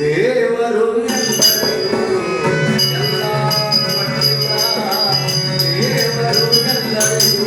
దేవరు దేవరు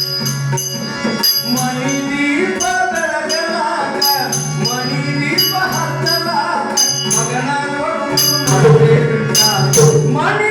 মানে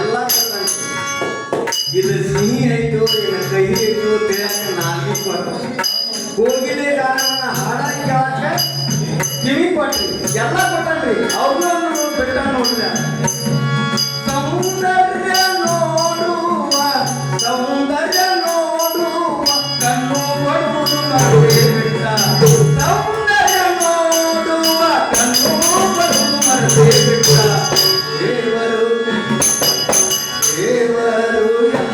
ಎಲ್ಲ ಇದು ಸಿಹಿ ಆಯ್ತು ಇನ್ನ ಕಹಿ ಆಯ್ತು ತಿಳಿಯಕ್ಕೆ ನಾಲ್ಕು ಕೊಟ್ಟು ಗಾನವನ್ನ ಕೇಳಕ್ಕೆ ಎಲ್ಲ ಅವ್ರನ್ನ